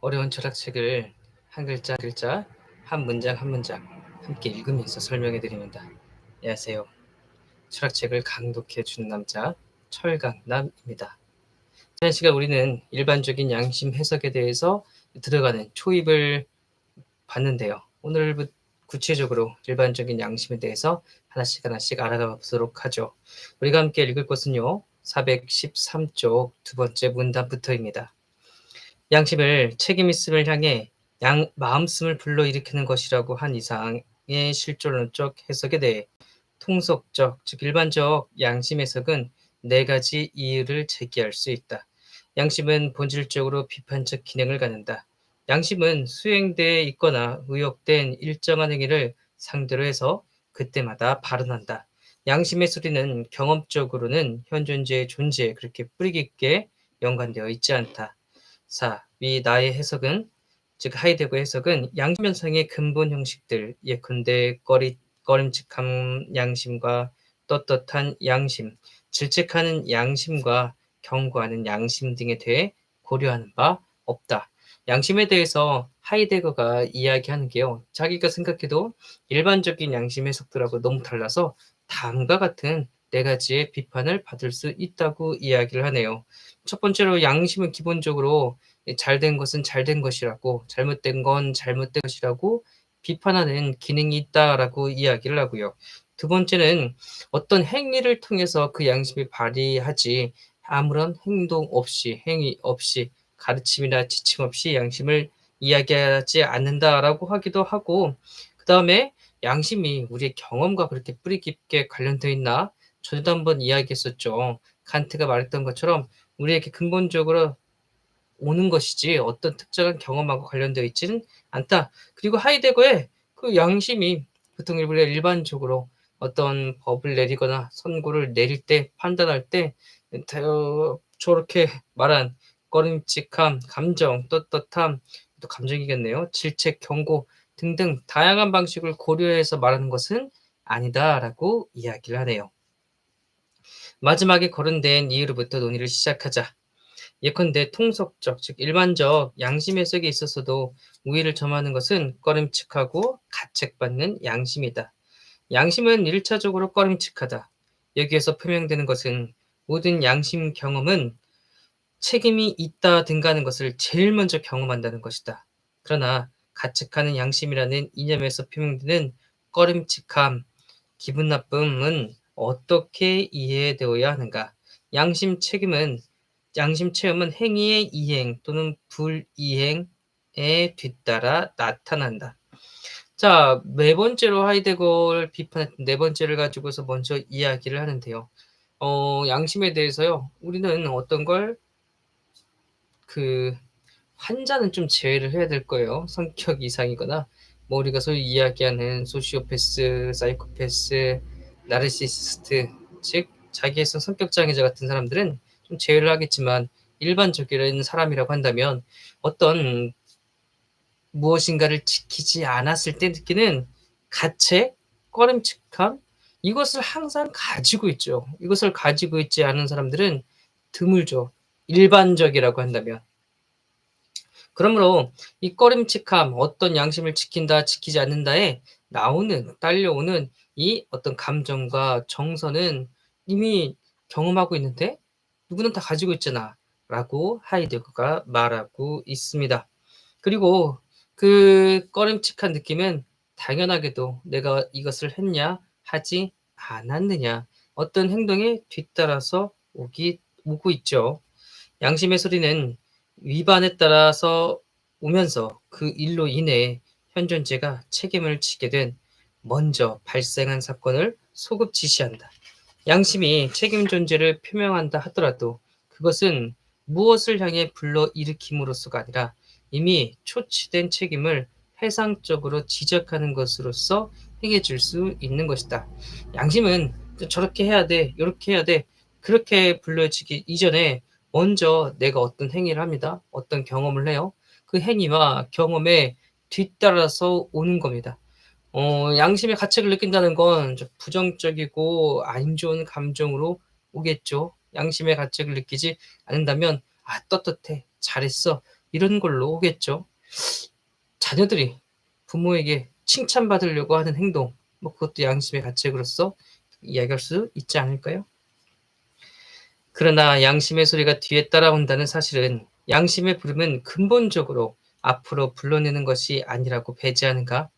어려운 철학책을 한 글자 한 글자, 한 문장 한 문장 함께 읽으면서 설명해 드립니다. 안녕하세요. 철학책을 강독해 주는 남자 철강남입니다. 지난 시간 우리는 일반적인 양심 해석에 대해서 들어가는 초입을 봤는데요. 오늘 구체적으로 일반적인 양심에 대해서 하나씩 하나씩 알아가 보도록 하죠. 우리가 함께 읽을 것은요. 413쪽 두 번째 문단부터입니다. 양심을 책임 있음을 향해 양 마음씀을 불러일으키는 것이라고 한 이상의 실존론적 해석에 대해 통속적, 즉 일반적 양심 해석은 네 가지 이유를 제기할 수 있다. 양심은 본질적으로 비판적 기능을 갖는다. 양심은 수행되어 있거나 의혹된 일정한 행위를 상대로 해서 그때마다 발언한다. 양심의 소리는 경험적으로는 현존재의 존재에 그렇게 뿌리 깊게 연관되어 있지 않다. 4. 위 나의 해석은 즉 하이데거 해석은 양심 현상의 근본 형식들 예컨대 꺼리, 꺼림칙한 양심과 떳떳한 양심, 질책하는 양심과 경고하는 양심 등에 대해 고려하는 바 없다. 양심에 대해서 하이데거가 이야기하는 게요. 자기가 생각해도 일반적인 양심 해석들하고 너무 달라서 다음과 같은 네 가지의 비판을 받을 수 있다고 이야기를 하네요. 첫 번째로 양심은 기본적으로 잘된 것은 잘된 것이라고 잘못된 건 잘못된 것이라고 비판하는 기능이 있다라고 이야기를 하고요. 두 번째는 어떤 행위를 통해서 그 양심이 발휘하지 아무런 행동 없이 행위 없이 가르침이나 지침 없이 양심을 이야기하지 않는다라고 하기도 하고 그 다음에 양심이 우리의 경험과 그렇게 뿌리 깊게 관련되어 있나 전에도 한번 이야기했었죠. 칸트가 말했던 것처럼 우리에게 근본적으로 오는 것이지 어떤 특정한 경험하고 관련되어 있지는 않다. 그리고 하이데거의 그 양심이 보통 우리가 일반적으로 어떤 법을 내리거나 선고를 내릴 때 판단할 때 저렇게 말한 꺼림칙함, 감정, 떳떳함, 또 감정이겠네요. 질책, 경고 등등 다양한 방식을 고려해서 말하는 것은 아니다라고 이야기를 하네요. 마지막에 거론된 이유로부터 논의를 시작하자. 예컨대 통속적, 즉 일반적 양심 해석에 있어서도 우위를 점하는 것은 꺼림칙하고 가책받는 양심이다. 양심은 일차적으로 꺼림칙하다. 여기에서 표명되는 것은 모든 양심 경험은 책임이 있다 등가는 것을 제일 먼저 경험한다는 것이다. 그러나 가책하는 양심이라는 이념에서 표명되는 꺼림칙함, 기분 나쁨은 어떻게 이해되어야 하는가? 양심 책임은 양심 체험은 행위의 이행 또는 불이행에 뒤따라 나타난다. 자, 네 번째로 하이데거를 비판했던 네 번째를 가지고서 먼저 이야기를 하는데요. 어, 양심에 대해서요. 우리는 어떤 걸 그 환자는 좀 제외를 해야 될 거예요. 성격 이상이거나 뭐 우리가 소위 이야기하는 소시오패스, 사이코패스, 나르시시스트, 즉 자기애성 성격 장애자 같은 사람들은 좀 제외를 하겠지만 일반적인 사람이라고 한다면 어떤 무엇인가를 지키지 않았을 때 느끼는 가책, 꺼림칙함 이것을 항상 가지고 있죠. 이것을 가지고 있지 않은 사람들은 드물죠. 일반적이라고 한다면. 그러므로 이 꺼림칙함, 어떤 양심을 지킨다, 지키지 않는다에 나오는, 딸려오는 이 어떤 감정과 정서는 이미 경험하고 있는데 누구는 다 가지고 있잖아. 라고 하이데거가 말하고 있습니다. 그리고 그 꺼림칙한 느낌은 당연하게도 내가 이것을 했냐, 하지 않았느냐, 어떤 행동에 뒤따라서 오기, 오고 있죠. 양심의 소리는 위반에 따라서 오면서 그 일로 인해 현존제가 책임을 지게 된 먼저 발생한 사건을 소급 지시한다. 양심이 책임 존재를 표명한다 하더라도 그것은 무엇을 향해 불러 일으킴으로써가 아니라 이미 초치된 책임을 해상적으로 지적하는 것으로서 행해질 수 있는 것이다. 양심은 저렇게 해야 돼, 이렇게 해야 돼, 그렇게 불려지기 이전에 먼저 내가 어떤 행위를 합니다. 어떤 경험을 해요. 그 행위와 경험에 뒤따라서 오는 겁니다. 어, 양심의 가책을 느낀다는 건 부정적이고 안 좋은 감정으로 오겠죠. 양심의 가책을 느끼지 않는다면 아 떳떳해 잘했어 이런 걸로 오겠죠. 자녀들이 부모에게 칭찬받으려고 하는 행동, 뭐 그것도 양심의 가책으로서 이야기할 수 있지 않을까요? 그러나 양심의 소리가 뒤에 따라온다는 사실은 양심의 부름은 근본적으로 앞으로 불러내는 것이 아니라고 배제하는가?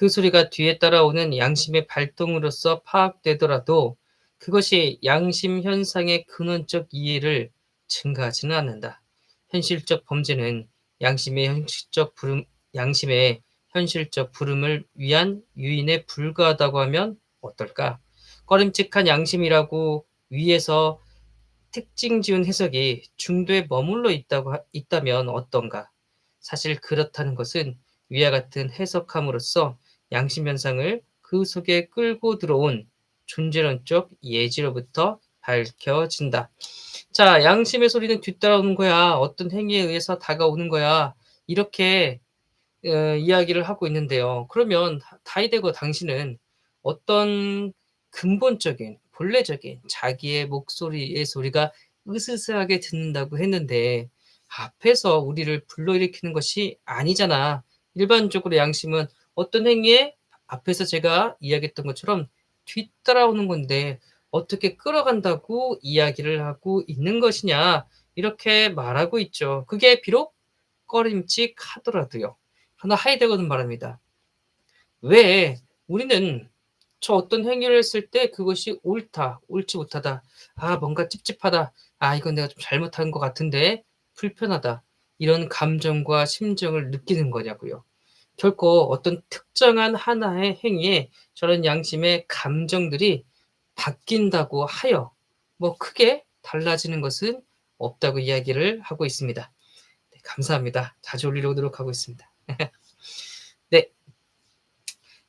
그 소리가 뒤에 따라오는 양심의 발동으로서 파악되더라도 그것이 양심 현상의 근원적 이해를 증가하지는 않는다. 현실적 범죄는 양심의 현실적 부름, 양심의 현실적 부름을 위한 유인에 불과하다고 하면 어떨까? 꺼림칙한 양심이라고 위에서 특징 지은 해석이 중도에 머물러 있다고 있다면 어떤가? 사실 그렇다는 것은 위와 같은 해석함으로써 양심 현상을 그 속에 끌고 들어온 존재론적 예지로부터 밝혀진다. 자, 양심의 소리는 뒤따라오는 거야. 어떤 행위에 의해서 다가오는 거야. 이렇게 어, 이야기를 하고 있는데요. 그러면 다이데고 당신은 어떤 근본적인 본래적인 자기의 목소리의 소리가 으스스하게 듣는다고 했는데 앞에서 우리를 불러일으키는 것이 아니잖아. 일반적으로 양심은 어떤 행위에 앞에서 제가 이야기했던 것처럼 뒤따라오는 건데 어떻게 끌어간다고 이야기를 하고 있는 것이냐 이렇게 말하고 있죠. 그게 비록 꺼림칙하더라도요. 그러나 하이데거는 말합니다. 왜 우리는 저 어떤 행위를 했을 때 그것이 옳다, 옳지 못하다, 아, 뭔가 찝찝하다, 아, 이건 내가 좀 잘못한 것 같은데, 불편하다, 이런 감정과 심정을 느끼는 거냐고요. 결코 어떤 특정한 하나의 행위에 저런 양심의 감정들이 바뀐다고 하여 뭐 크게 달라지는 것은 없다고 이야기를 하고 있습니다. 네, 감사합니다. 자주 올리려고 노력하고 있습니다. 네.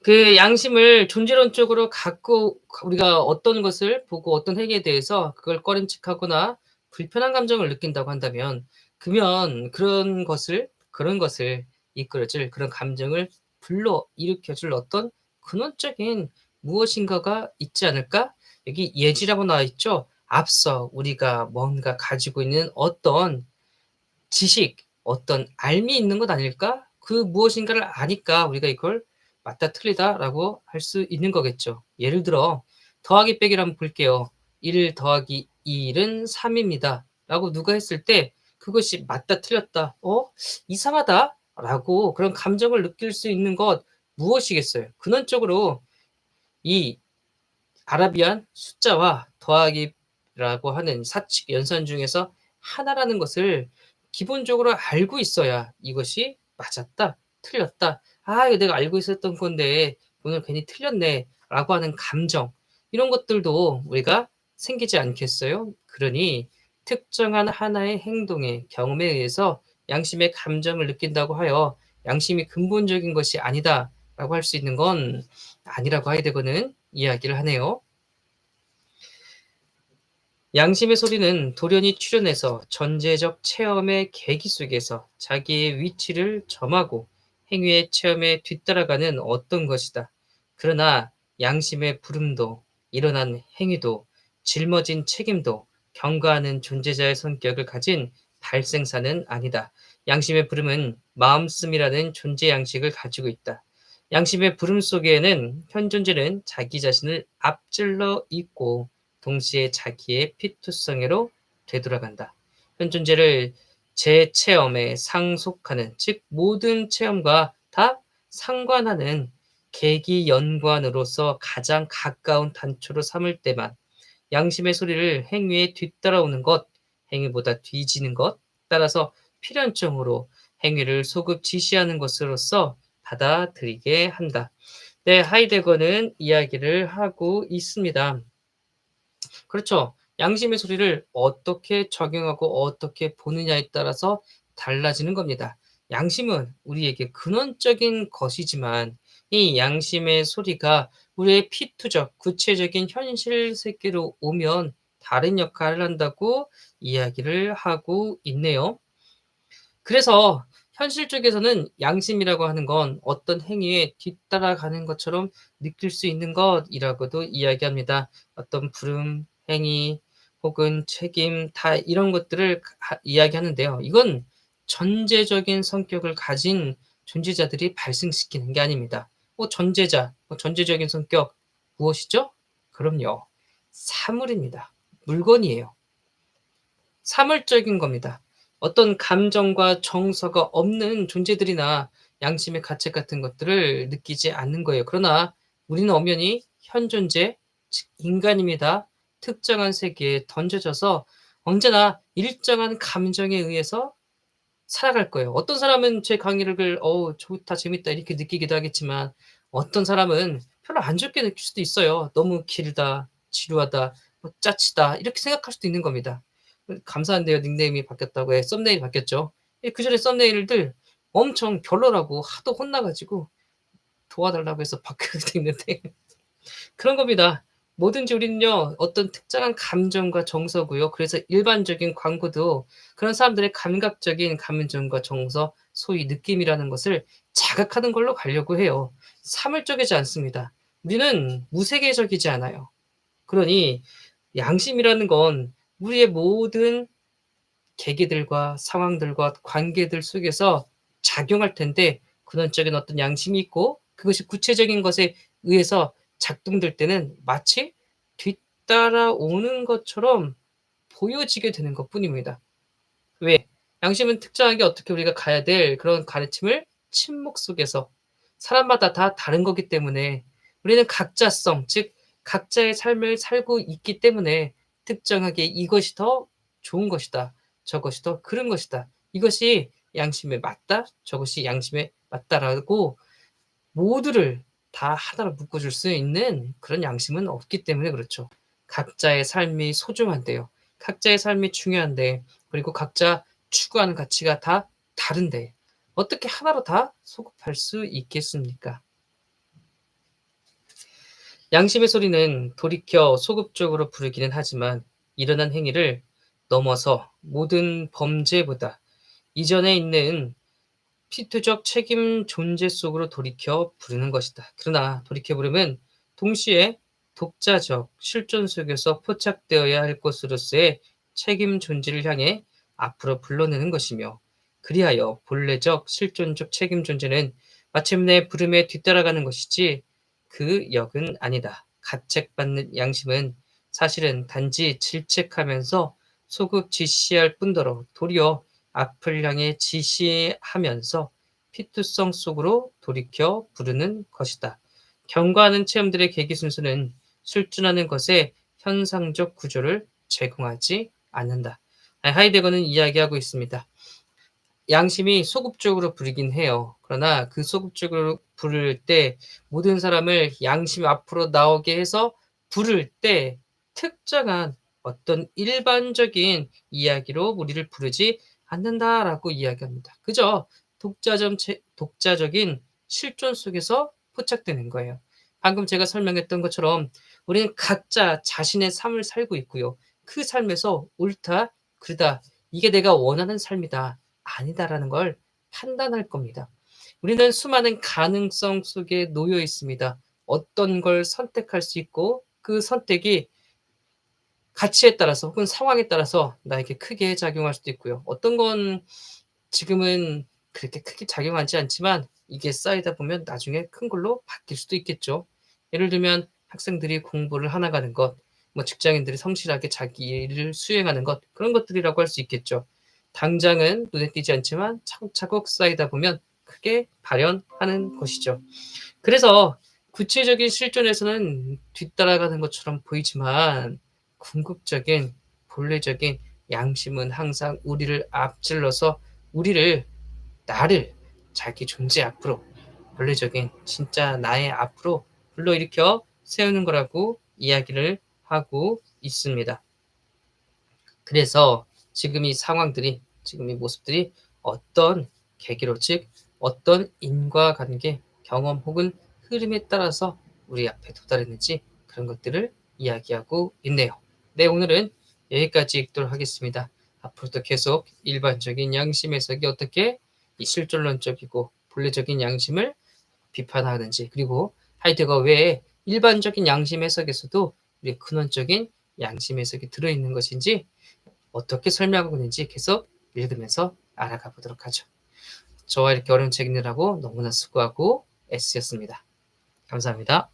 그 양심을 존재론적으로 갖고 우리가 어떤 것을 보고 어떤 행위에 대해서 그걸 꺼림칙하거나 불편한 감정을 느낀다고 한다면 그러면 그런 것을 그런 것을 이끌어줄 그런 감정을 불러 일으켜줄 어떤 근원적인 무엇인가가 있지 않을까? 여기 예지라고 나와 있죠. 앞서 우리가 뭔가 가지고 있는 어떤 지식, 어떤 알미 있는 것 아닐까? 그 무엇인가를 아니까 우리가 이걸 맞다 틀리다라고 할 수 있는 거겠죠. 예를 들어 더하기 빼기를 한번 볼게요. 1 더하기 2은 3입니다. 라고 누가 했을 때 그것이 맞다 틀렸다. 어? 이상하다. 라고 그런 감정을 느낄 수 있는 것 무엇이겠어요? 근원적으로 이 아라비안 숫자와 더하기라고 하는 사칙 연산 중에서 하나라는 것을 기본적으로 알고 있어야 이것이 맞았다, 틀렸다. 아, 이거 내가 알고 있었던 건데 오늘 괜히 틀렸네. 라고 하는 감정. 이런 것들도 우리가 생기지 않겠어요? 그러니 특정한 하나의 행동의 경험에 의해서 양심의 감정을 느낀다고 하여 양심이 근본적인 것이 아니다 라고 할 수 있는 건 아니라고 하이데거는 이야기를 하네요. 양심의 소리는 돌연히 출현해서 전제적 체험의 계기 속에서 자기의 위치를 점하고 행위의 체험에 뒤따라가는 어떤 것이다. 그러나 양심의 부름도 일어난 행위도 짊어진 책임도 경과하는 존재자의 성격을 가진 발생사는 아니다. 양심의 부름은 마음씀이라는 존재 양식을 가지고 있다. 양심의 부름 속에는 현 존재는 자기 자신을 앞질러 있고 동시에 자기의 피투성애로 되돌아간다. 현 존재를 제 체험에 상속하는 즉 모든 체험과 다 상관하는 계기 연관으로서 가장 가까운 단초로 삼을 때만 양심의 소리를 행위에 뒤따라오는 것, 행위보다 뒤지는 것, 따라서 필연적으로 행위를 소급 지시하는 것으로서 받아들이게 한다. 네, 하이데거는 이야기를 하고 있습니다. 그렇죠. 양심의 소리를 어떻게 적용하고 어떻게 보느냐에 따라서 달라지는 겁니다. 양심은 우리에게 근원적인 것이지만 이 양심의 소리가 우리의 피투적, 구체적인 현실 세계로 오면 다른 역할을 한다고 이야기를 하고 있네요. 그래서 현실 쪽에서는 양심이라고 하는 건 어떤 행위에 뒤따라가는 것처럼 느낄 수 있는 것이라고도 이야기합니다. 어떤 부름, 행위, 혹은 책임 다 이런 것들을 이야기하는데요. 이건 전제적인 성격을 가진 존재자들이 발생시키는 게 아닙니다. 뭐 전제자, 뭐 전제적인 성격 무엇이죠? 그럼요. 사물입니다. 물건이에요. 사물적인 겁니다. 어떤 감정과 정서가 없는 존재들이나 양심의 가책 같은 것들을 느끼지 않는 거예요. 그러나 우리는 엄연히 현 존재, 즉 인간입니다. 특정한 세계에 던져져서 언제나 일정한 감정에 의해서 살아갈 거예요. 어떤 사람은 제 강의를 어 좋다 재밌다 이렇게 느끼기도 하겠지만 어떤 사람은 별로 안 좋게 느낄 수도 있어요. 너무 길다, 지루하다, 뭐 짜치다 이렇게 생각할 수도 있는 겁니다. 감사한데요. 닉네임이 바뀌었다고 해. 썸네일이 바뀌었죠. 예, 그 전에 썸네일들 엄청 별로라고 하도 혼나가지고 도와달라고 해서 바뀌게 됐는데 그런 겁니다. 뭐든지 우리는요 어떤 특정한 감정과 정서고요. 그래서 일반적인 광고도 그런 사람들의 감각적인 감정과 정서, 소위 느낌이라는 것을 자극하는 걸로 가려고 해요. 사물적이지 않습니다. 우리는 무세계적이지 않아요. 그러니 양심이라는 건 우리의 모든 계기들과 상황들과 관계들 속에서 작용할 텐데 근원적인 어떤 양심이 있고 그것이 구체적인 것에 의해서 작동될 때는 마치 뒤따라오는 것처럼 보여지게 되는 것 뿐입니다. 왜? 양심은 특정하게 어떻게 우리가 가야 될 그런 가르침을 침묵 속에서 사람마다 다 다른 거기 때문에 우리는 각자성, 즉 각자의 삶을 살고 있기 때문에 특정하게 이것이 더 좋은 것이다. 저것이 더 그런 것이다. 이것이 양심에 맞다. 저것이 양심에 맞다라고 모두를 다 하나로 묶어줄 수 있는 그런 양심은 없기 때문에 그렇죠. 각자의 삶이 소중한데요. 각자의 삶이 중요한데 그리고 각자 추구하는 가치가 다 다른데 어떻게 하나로 다 소급할 수 있겠습니까? 양심의 소리는 돌이켜 소극적으로 부르기는 하지만 일어난 행위를 넘어서 모든 범죄보다 이전에 있는 피투적 책임 존재 속으로 돌이켜 부르는 것이다. 그러나 돌이켜 부르면 동시에 독자적 실존 속에서 포착되어야 할 것으로서의 책임 존재를 향해 앞으로 불러내는 것이며 그리하여 본래적 실존적 책임 존재는 마침내 부름에 뒤따라가는 것이지 그 역은 아니다. 가책받는 양심은 사실은 단지 질책하면서 소극 지시할 뿐더러 도리어 앞을 향해 지시하면서 피투성 속으로 돌이켜 부르는 것이다. 경과하는 체험들의 계기 순서는 실존하는 것의 현상적 구조를 제공하지 않는다. 하이데거는 이야기하고 있습니다. 양심이 소극적으로 부르긴 해요. 그러나 그 소극적으로 부를 때 모든 사람을 양심 앞으로 나오게 해서 부를 때 특정한 어떤 일반적인 이야기로 우리를 부르지 않는다라고 이야기합니다. 그저 독자점, 독자적인 실존 속에서 포착되는 거예요. 방금 제가 설명했던 것처럼 우리는 각자 자신의 삶을 살고 있고요. 그 삶에서 옳다, 그르다, 이게 내가 원하는 삶이다, 아니다라는 걸 판단할 겁니다. 우리는 수많은 가능성 속에 놓여 있습니다. 어떤 걸 선택할 수 있고 그 선택이 가치에 따라서 혹은 상황에 따라서 나에게 크게 작용할 수도 있고요. 어떤 건 지금은 그렇게 크게 작용하지 않지만 이게 쌓이다 보면 나중에 큰 걸로 바뀔 수도 있겠죠. 예를 들면 학생들이 공부를 하나 가는 것, 뭐 직장인들이 성실하게 자기 일을 수행하는 것, 그런 것들이라고 할 수 있겠죠. 당장은 눈에 띄지 않지만 차곡차곡 쌓이다 보면 크게 발현하는 것이죠. 그래서 구체적인 실존에서는 뒤따라가는 것처럼 보이지만 궁극적인 본래적인 양심은 항상 우리를 앞질러서 우리를 나를 자기 존재 앞으로 본래적인 진짜 나의 앞으로 불러일으켜 세우는 거라고 이야기를 하고 있습니다. 그래서 지금 이 상황들이 지금 이 모습들이 어떤 계기로 즉 어떤 인과관계 경험 혹은 흐름에 따라서 우리 앞에 도달했는지 그런 것들을 이야기하고 있네요. 네, 오늘은 여기까지 읽도록 하겠습니다. 앞으로도 계속 일반적인 양심 해석이 어떻게 이 실존론적이고 본래적인 양심을 비판하는지 그리고 하이데거 외에 일반적인 양심 해석에서도 우리 근원적인 양심 해석이 들어있는 것인지 어떻게 설명하고 있는지 계속 읽으면서 알아가 보도록 하죠. 저와 이렇게 어려운 책 읽느라고 너무나 수고하고 애쓰셨습니다. 감사합니다.